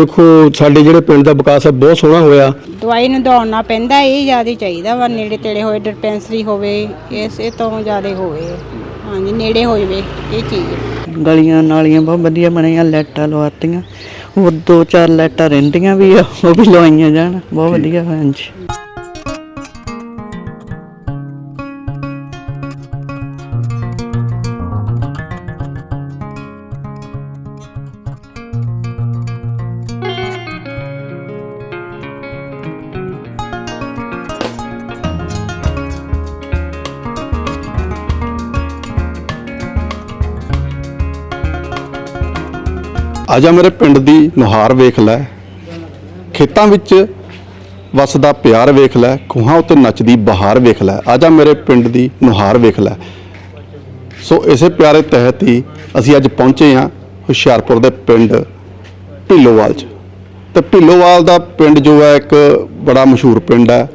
ਦੇਖੋ ਸਾਡੇ ਜਿਹੜੇ ਪਿੰਡ ਦਾ ਵਿਕਾਸ ਹੈ ਬਹੁਤ ਸੋਹਣਾ ਹੋਇਆ। ਦਵਾਈ ਨੂੰ ਦੌੜਨਾ ਪੈਂਦਾ ਇਹ ਜ਼ਿਆਦਾ ਚਾਹੀਦਾ ਵਾ ਨੇੜੇ ਤੇੜੇ ਹੋਏ ਡਿਸਪੈਂਸਰੀ ਹੋਵੇ ਇਸੇ ਤੋਂ ਜ਼ਿਆਦਾ ਹੋਵੇ। ਹਾਂਜੀ ਨੇੜੇ ਹੋ ਜਵੇ ਇਹ ਚੀਜ਼। ਗਲੀਆਂ ਨਾਲੀਆਂ ਬਹੁਤ ਵਧੀਆ ਬਣੀਆਂ ਲਾਈਟਾਂ ਲਵਾਤੀਆਂ। ਹੋਰ ਦੋ ਚਾਰ ਲਾਈਟਾਂ ਰਹਿੰਦੀਆਂ ਵੀ ਆ ਉਹ ਵੀ ਲਵਾਈਆਂ ਜਾਣ ਬਹੁਤ ਵਧੀਆ ਹਾਂਜੀ। ਆਜਾ ਮੇਰੇ ਪਿੰਡ ਦੀ ਨੁਹਾਰ ਵੇਖ ਲੈ। ਖੇਤਾਂ ਵਿੱਚ ਵਸਦਾ ਪਿਆਰ ਵੇਖ ਲੈ, ਖੂਹਾਂ ਉੱਤੇ ਨੱਚਦੀ ਬਹਾਰ ਵੇਖ ਲੈ। ਆਜਾ ਮੇਰੇ ਪਿੰਡ ਦੀ ਨੁਹਾਰ ਵੇਖ ਲੈ। ਸੋ ਇਸੇ ਪਿਆਰੇ ਤਹਿਤ ਹੀ ਅਸੀਂ ਅੱਜ ਪਹੁੰਚੇ ਹਾਂ ਹੁਸ਼ਿਆਰਪੁਰ ਦੇ ਪਿੰਡ ਢਿੱਲੋਵਾਲ 'ਚ। ਤੇ ਢਿੱਲੋਵਾਲ ਦਾ ਪਿੰਡ ਜੋ ਹੈ ਇੱਕ ਬੜਾ ਮਸ਼ਹੂਰ ਪਿੰਡ ਹੈ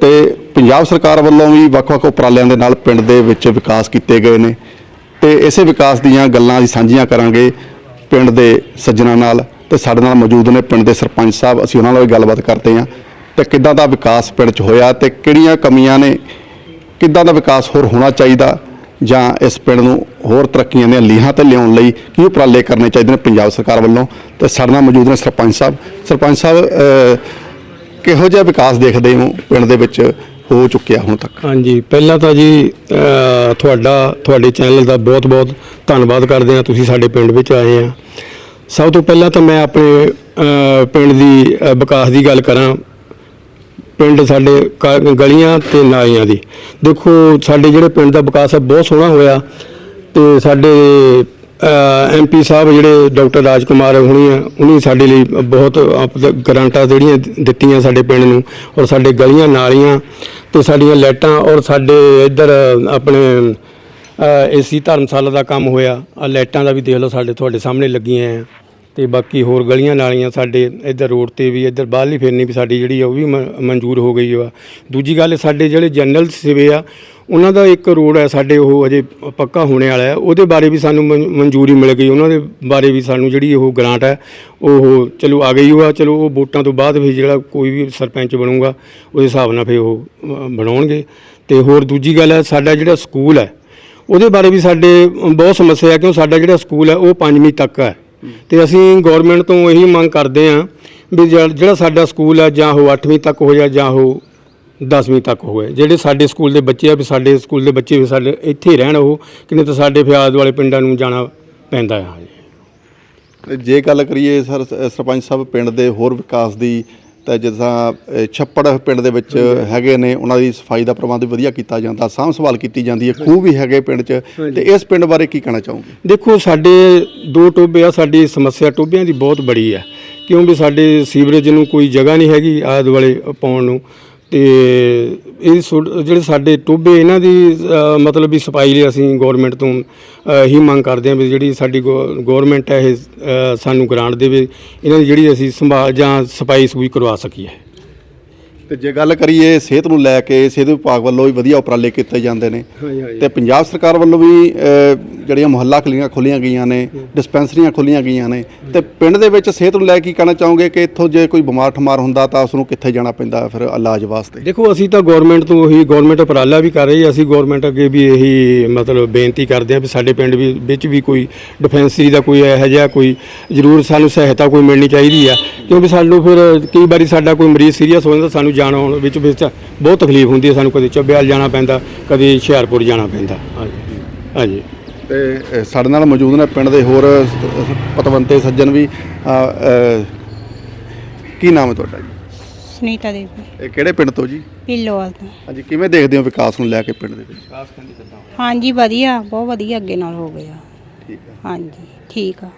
ਤੇ ਪੰਜਾਬ ਸਰਕਾਰ ਵੱਲੋਂ ਵੀ ਵੱਖ-ਵੱਖ ਉਪਰਾਲਿਆਂ ਦੇ ਨਾਲ ਪਿੰਡ ਦੇ ਵਿੱਚ ਵਿਕਾਸ ਕੀਤੇ ਗਏ ਨੇ। ਤੇ ਇਸੇ ਵਿਕਾਸ ਦੀਆਂ ਗੱਲਾਂ ਅਸੀਂ ਸਾਂਝੀਆਂ ਕਰਾਂਗੇ। ਪਿੰਡ ਦੇ ਸੱਜਣਾ ਨਾਲ ਤੇ ਸਾਡੇ ਨਾਲ ਮੌਜੂਦ ਨੇ ਪਿੰਡ ਦੇ ਸਰਪੰਚ ਸਾਹਿਬ। ਅਸੀਂ ਉਹਨਾਂ ਨਾਲ ਵੀ ਗੱਲਬਾਤ ਕਰਦੇ ਹਾਂ ਤੇ ਕਿੱਦਾਂ ਦਾ ਵਿਕਾਸ ਪਿੰਡ 'ਚ ਹੋਇਆ ਤੇ ਕਿਹੜੀਆਂ ਕਮੀਆਂ ਨੇ, ਕਿੱਦਾਂ ਦਾ ਵਿਕਾਸ ਹੋਰ ਹੋਣਾ ਚਾਹੀਦਾ ਜਾਂ ਇਸ ਪਿੰਡ ਨੂੰ ਹੋਰ ਤਰੱਕੀਆਂ ਦੀਆਂ ਲੀਹਾਂ ਤੇ ਲਿਆਉਣ ਲਈ ਕੀ ਉਪਰਾਲੇ ਕਰਨੇ ਚਾਹੀਦੇ ਨੇ ਪੰਜਾਬ ਸਰਕਾਰ ਵੱਲੋਂ? ਤੇ ਸਾਡੇ ਨਾਲ ਮੌਜੂਦ ਨੇ ਸਰਪੰਚ ਸਾਹਿਬ। ਸਰਪੰਚ ਸਾਹਿਬ ਕਿਹੋ ਜਿਹਾ ਵਿਕਾਸ ਦੇਖਦੇ ਹੋ ਪਿੰਡ ਦੇ ਵਿੱਚ ਹੋ ਚੁੱਕਿਆ ਹੁਣ ਤੱਕ। ਹਾਂਜੀ, ਪਹਿਲਾਂ ਤਾਂ ਜੀ ਤੁਹਾਡਾ, ਤੁਹਾਡੇ ਚੈਨਲ ਦਾ ਬਹੁਤ-ਬਹੁਤ ਧੰਨਵਾਦ ਕਰਦੇ ਹਾਂ। ਤੁਸੀਂ ਸਾਡੇ ਪਿੰਡ ਵਿੱਚ ਆਏ ਆ। ਸਭ ਤੋਂ ਪਹਿਲਾਂ ਤਾਂ ਮੈਂ ਆਪਣੇ ਪਿੰਡ ਦੀ ਵਿਕਾਸ ਦੀ ਗੱਲ ਕਰਾਂ। ਪਿੰਡ ਸਾਡੇ ਕ- ਗਲੀਆਂ ਤੇ ਨਾਲੀਆਂ ਦੀ। ਦੇਖੋ, ਸਾਡੇ ਜਿਹੜੇ ਪਿੰਡ ਦਾ ਵਿਕਾਸ ਹੈ ਬਹੁਤ ਸੋਹਣਾ ਹੋਇਆ। ਤੇ ਸਾਡੇ ਐਮਪੀ ਸਾਹਿਬ ਜਿਹੜੇ ਡਾਕਟਰ ਰਾਜਕੁਮਾਰ ਹੁਣੀ ਆ, ਉਹਨੇ ਸਾਡੇ ਲਈ ਬਹੁਤ ਆਪ- ਗਰਾਂਟਾਂ ਜਿਹੜੀਆਂ ਦਿੱਤੀਆਂ ਸਾਡੇ ਪਿੰਡ ਨੂੰ ਔਰ ਸਾਡੇ ਗਲੀਆਂ ਨਾਲੀਆਂ ਤੇ ਸਾਡੀਆਂ ਲਾਈਟਾਂ ਔਰ ਸਾਡੇ ਇੱਧਰ ਆਪਣੇ ਏਸੀ ਧਰਮਸ਼ਾਲਾ ਦਾ ਕੰਮ ਹੋਇਆ। ਆ ਲਾਈਟਾਂ ਦਾ ਵੀ ਦੇਖ ਲਓ ਸਾਡੇ ਤੁਹਾਡੇ ਸਾਹਮਣੇ ਲੱਗੀਆਂ ਆ। ਤੇ ਬਾਕੀ ਹੋਰ ਗਲੀਆਂ ਨਾਲੀਆਂ ਸਾਡੇ ਇੱਧਰ ਰੋਡ ਤੇ ਵੀ ਇੱਧਰ ਬਾਹਰਲੀ ਫਿਰਨੀ ਵੀ ਸਾਡੀ ਜਿਹੜੀ ਆ ਉਹ ਵੀ ਮ- ਮਨਜ਼ੂਰ ਹੋ ਗਈ ਆ। ਦੂਜੀ ਗੱਲ ਸਾਡੇ ਜਿਹੜੇ ਜਨਰਲ ਸਿਵੇ ਆ ਉਹਨਾਂ ਦਾ ਇੱਕ ਰੋਡ ਹੈ ਸਾਡੇ ਉਹ ਅਜੇ ਪੱਕਾ ਹੋਣੇ ਵਾਲਾ ਹੈ ਉਹਦੇ ਬਾਰੇ ਵੀ ਸਾਨੂੰ ਮਨ- ਮਨਜ਼ੂਰੀ ਮਿਲ ਗਈ। ਉਹਨਾਂ ਦੇ ਬਾਰੇ ਵੀ ਸਾਨੂੰ ਜਿਹੜੀ ਉਹ ਗ੍ਰਾਂਟ ਹੈ ਉਹ ਚਲੋ ਆ ਗਈ ਉਹ ਚਲੋ ਉਹ ਵੋਟਾਂ ਤੋਂ ਬਾਅਦ ਫਿਰ ਜਿਹੜਾ ਕੋਈ ਵੀ ਸਰਪੰਚ ਬਣੂਗਾ ਉਹਦੇ ਹਿਸਾਬ ਨਾਲ ਫਿਰ ਉਹ ਅ, ਬਣਾਉਣਗੇ। ਤੇ ਹੋਰ ਦੂਜੀ ਗੱਲ ਹੈ ਸਾਡਾ ਜਿਹੜਾ ਸਕੂਲ ਹੈ ਉਹਦੇ ਬਾਰੇ ਵੀ ਸਾਡੇ ਬਹੁਤ ਸਮੱਸਿਆ ਹੈ ਕਿਉਂ ਸਾਡਾ ਜਿਹੜਾ ਸਕੂਲ ਹੈ ਉਹ ਪੰਜਵੀਂ ਤੱਕ ਹੈ ਤੇ ਅਸੀਂ ਗਵਰਨਮੈਂਟ ਤੋਂ ਇਹੀ ਮੰਗ ਕਰਦੇ ਹਾਂ ਵੀ ਜਿਹੜਾ ਸਾਡਾ ਸਕੂਲ ਆ ਜਾਂ ਉਹ 8ਵੀਂ ਤੱਕ ਹੋ ਜਾ ਜਾਂ ਉਹ 10ਵੀਂ ਤੱਕ ਹੋਏ ਜਿਹੜੇ ਸਾਡੇ ਸਕੂਲ ਦੇ ਬੱਚੇ ਆ ਵੀ ਸਾਡੇ ਸਕੂਲ ਦੇ ਬੱਚੇ ਵੀ ਸਾਡੇ ਇੱਥੇ ਹੀ ਰਹਿਣ ਉਹ, ਕਿ ਨਹੀਂ ਤਾਂ ਸਾਡੇ ਫਿਆਦ ਵਾਲੇ ਪਿੰਡਾਂ ਨੂੰ ਜਾਣਾ ਪੈਂਦਾ ਆ। ਤੇ ਜੇ ਗੱਲ ਕਰੀਏ ਸਰ, ਸਰਪੰਚ ਸਾਹਿਬ ਪਿੰਡ ਦੇ ਹੋਰ ਵਿਕਾਸ ਦੀ ਤਾਂ ਜਿੱਦਾਂ ਛੱਪੜ ਪਿੰਡ ਦੇ ਵਿੱਚ ਹੈਗੇ ਨੇ ਉਹਨਾਂ ਦੀ ਸਫ਼ਾਈ ਦਾ ਪ੍ਰਬੰਧ ਵਧੀਆ ਕੀਤਾ ਜਾਂਦਾ ਸਾਂਭ ਸੰਭਾਲ ਕੀਤੀ ਜਾਂਦੀ ਹੈ ਖੂਹ ਵੀ ਹੈਗੇ ਪਿੰਡ 'ਚ। ਤੇ ਇਸ ਪਿੰਡ ਬਾਰੇ ਕੀ ਕਹਿਣਾ ਚਾਹੋਗੇ? ਦੇਖੋ ਸਾਡੇ ਦੋ ਟੋਬੇ ਆ ਸਾਡੀ ਸਮੱਸਿਆ ਟੋਬਿਆਂ ਦੀ ਬਹੁਤ ਬੜੀ ਹੈ। ਕਿਉਂ ਵੀ ਸਾਡੇ ਸੀਵਰੇਜ ਨੂੰ ਕੋਈ ਜਗ੍ਹਾ ਨਹੀਂ ਹੈਗੀ ਆਦ ਵਾਲੇ ਪਾਉਣ ਨੂੰ। ਤੇ ਇਹ ਸੁ- ਜਿਹੜੇ ਸਾਡੇ ਟੋਬੇ ਇਹਨਾਂ ਦੀ ਅ, ਮਤਲਬ ਵੀ ਸਫ਼ਾਈ ਲਈ ਅਸੀਂ ਗਵਰਨਮੈਂਟ ਤੋਂ ਅ, ਹੀ ਮੰਗ ਕਰਦੇ ਹਾਂ ਵੀ ਜਿਹੜੀ ਸਾਡੀ ਗਵਰਨਮੈਂਟ ਹੈ ਇਹ ਅ, ਸਾਨੂੰ ਗ੍ਰਾਂਟ ਦੇਵੇ ਇਹਨਾਂ ਦੀ ਜਿਹੜੀ ਅਸੀਂ ਸੰਭਾਲ ਜਾਂ ਸਫ਼ਾਈ ਸੂਈ ਕਰਵਾ ਸਕੀਏ। ਤੇ ਜੇ ਗੱਲ ਕਰੀਏ ਸਿਹਤ ਨੂੰ ਲੈ ਕੇ ਸਿਹਤ ਵਿਭਾਗ ਵੱਲੋਂ ਵੀ ਵਧੀਆ ਉਪਰਾਲੇ ਕੀਤੇ ਜਾਂਦੇ ਨੇ। ਹਾਂਜੀ ਹਾਂਜੀ ਤੇ ਪੰਜਾਬ ਸਰਕਾਰ ਵੱਲੋਂ ਵੀ ਅਹ, ਜਿਹੜੀਆਂ ਮੁਹੱਲਾ ਕਲੀਆਂ ਖੋਲੀਆਂ ਗਈਆਂ ਨੇ ਡਿਸਪੈਂਸਰੀਆਂ ਖੋਲੀਆਂ ਗਈਆਂ ਨੇ ਤੇ ਪਿੰਡ ਦੇ ਵਿੱਚ ਸਿਹਤ ਨੂੰ ਲੈ ਕੇ ਕੀ ਕਹਿਣਾ ਚਾਹੋਗੇ ਕਿ ਇੱਥੋਂ ਜੇ ਕੋਈ ਬਿਮਾਰ ਠਮਾਰ ਹੁੰਦਾ ਤਾਂ ਉਸ ਨੂੰ ਕਿੱਥੇ ਜਾਣਾ ਪੈਂਦਾ ਫਿਰ ਇਲਾਜ ਵਾਸਤੇ? ਦੇਖੋ ਅਸੀਂ ਤਾਂ ਗਵਰਨਮੈਂਟ ਤੋਂ ਉਹੀ ਗਵਰਨਮੈਂਟ ਉਪਰਾਲਾ ਵੀ ਕਰ ਰਹੀ ਹੈ। ਅਸੀਂ ਗਵਰਨਮੈਂਟ ਅੱਗੇ ਵੀ ਇਹੀ ਮਤਲਬ ਬੇਨਤੀ ਕਰਦੇ ਹਾਂ ਵੀ ਸਾਡੇ ਪਿੰਡ ਵੀ ਵਿੱਚ ਵੀ ਕੋਈ ਡਿਫੈਂਸਰੀ ਦਾ ਕੋਈ ਇਹੋ ਜਿਹਾ ਕੋਈ ਜ਼ਰੂਰ ਸਾਨੂੰ ਸਹਾਇਤਾ ਕੋਈ ਮਿਲਣੀ ਚਾਹੀਦੀ ਆ। ਕਿਉਂਕਿ ਸਾਨੂੰ ਫਿਰ ਕਈ ਵਾਰੀ ਸਾਡਾ ਕੋਈ ਮਰੀਜ਼ ਸੀਰੀਅਸ ਹੋ ਜਾਂਦਾ ਸਾਨੂੰ ਜਾਣ ਆਉਣ ਵਿੱਚ ਵਿੱਚ ਬਹੁਤ ਤਕਲੀਫ ਹੁੰਦੀ ਹੈ ਸਾਨੂੰ ਕਦੇ ਚੱਬਿਆਲ ਜਾਣਾ ਪੈਂਦਾ ਕਦੇ ਹੁਸ਼ਿਆਰਪੁਰ ਜਾਣਾ ਪੈਂਦਾ। ਹਾਂਜੀ। ਹਾਂਜੀ ਤੇ ਸਾਡੇ ਨਾਲ ਮੌਜੂਦ ਨੇ ਪਿੰਡ ਦੇ ਹੋਰ ਪਤਵੰਤੇ ਸੱਜਣ ਵੀ ਕੀ ਨਾਮ ਹੈ ਤੁਹਾਡਾ ਜੀ? ਸੁਨੀਤਾ ਦੇਵੀ। ਇਹ ਕਿਹੜੇ ਪਿੰਡ ਤੋਂ ਜੀ? ਢਿੱਲੋਵਾਲ ਤੋਂ। ਹਾਂਜੀ ਕਿਵੇਂ ਦੇਖਦੇ ਹੋ ਵਿਕਾਸ ਨੂੰ ਲੈ ਕੇ ਪਿੰਡ ਦੇ ਵਿੱਚ? ਹਾਂਜੀ ਵਧੀਆ ਬਹੁਤ ਵਧੀਆ ਅੱਗੇ ਨਾਲ ਹੋ ਗਿਆ। ਠੀਕ ਹੈ। ਹਾਂਜੀ ਠੀਕ ਆ।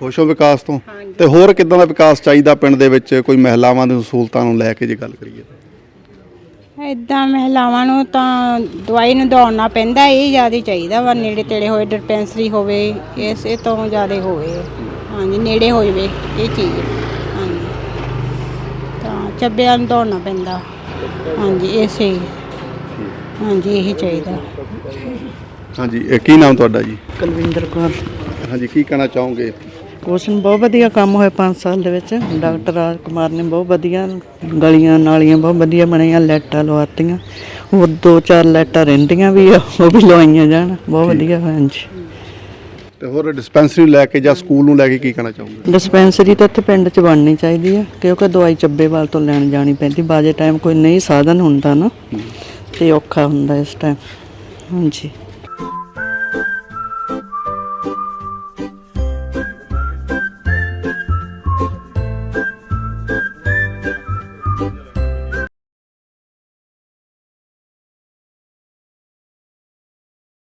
ਖੁਸ਼ ਹੋ ਵਿਕਾਸ ਤੋਂ? ਹਾਂਜੀ। ਤੇ ਹੋਰ ਕਿੱਦਾਂ ਦਾ ਵਿਕਾਸ ਚਾਹੀਦਾ ਪਿੰਡ ਦੇ ਵਿੱਚ ਕੋਈ ਮਹਿਲਾਵਾਂ ਦੀ ਸਹੂਲਤਾਂ ਨੂੰ ਲੈ ਕੇ ਜੇ ਗੱਲ ਕਰੀਏ ਤਾਂ? ਇਦਾਂ ਮਹਿਲਾਵਾਂ ਨੂੰ ਤਾਂ ਦਵਾਈ ਨੂੰ ਦੌੜਨਾ ਪੈਂਦਾ ਇਹ ਜ਼ਿਆਦਾ ਚਾਹੀਦਾ ਵਾ ਨੇੜੇ ਤੇੜੇ ਹੋਏ ਡਿਸਪੈਂਸਰੀ ਹੋਵੇ ਇਸੇ ਤੋਂ ਜ਼ਿਆਦਾ ਹੋਵੇ। ਹਾਂਜੀ ਨੇੜੇ ਹੋ ਜਵੇ ਇਹ ਚੀਜ਼। ਹਾਂਜੀ। ਤਾਂ ਚੱਬਿਆਂ ਨੂੰ ਦੌੜਨਾ ਪੈਂਦਾ। ਹਾਂਜੀ ਇਸੇ। ਹਾਂਜੀ ਇਹੀ ਚਾਹੀਦਾ। ਹਾਂਜੀ ਇਹ ਕੀ ਨਾਮ ਤੁਹਾਡਾ ਜੀ? ਕੁਲਵਿੰਦਰ ਕੌਰ। ਹਾਂਜੀ ਕੀ ਕਹਿਣਾ ਚਾਹੋਗੇ? ਕੁਛ ਨੀ, ਬਹੁਤ ਵਧੀਆ ਕੰਮ ਹੋਇਆ 5 ਸਾਲ ਦੇ ਵਿੱਚ। ਡਾਕਟਰ ਰਾਜ ਕੁਮਾਰ ਨੇ ਬਹੁਤ ਵਧੀਆ ਗਲੀਆਂ ਨਾਲੀਆਂ ਬਹੁਤ ਵਧੀਆ ਬਣਾਈਆਂ ਲਾਈਟਾਂ ਲਵਾਤੀਆਂ। ਉਹ ਦੋ ਚਾਰ ਲਾਈਟਾਂ ਰਹਿੰਦੀਆਂ ਵੀ ਆ ਉਹ ਵੀ ਲਵਾਈਆਂ ਜਾਣ। ਬਹੁਤ ਵਧੀਆ ਹਾਂਜੀ। ਤੇ ਹੋਰ ਡਿਸਪੈਂਸਰੀ ਲੈ ਕੇ ਜਾਂ ਸਕੂਲ ਨੂੰ ਲੈ ਕੇ ਕੀ ਕਹਿਣਾ ਚਾਹੋਗੇ? ਡਿਸਪੈਂਸਰੀ ਤਾਂ ਇੱਥੇ ਪਿੰਡ 'ਚ ਬਣਨੀ ਚਾਹੀਦੀ ਆ ਕਿਉਂਕਿ ਦਵਾਈ ਚੱਬੇਵਾਲ ਤੋਂ ਲੈਣ ਜਾਣੀ ਪੈਂਦੀ। ਬਾਜੇ ਟਾਈਮ ਕੋਈ ਨਹੀਂ ਸਾਧਨ ਹੁੰਦਾ ਨਾ ਤੇ ਔਖਾ ਹੁੰਦਾ ਇਸ ਟਾਈਮ ਹਾਂਜੀ।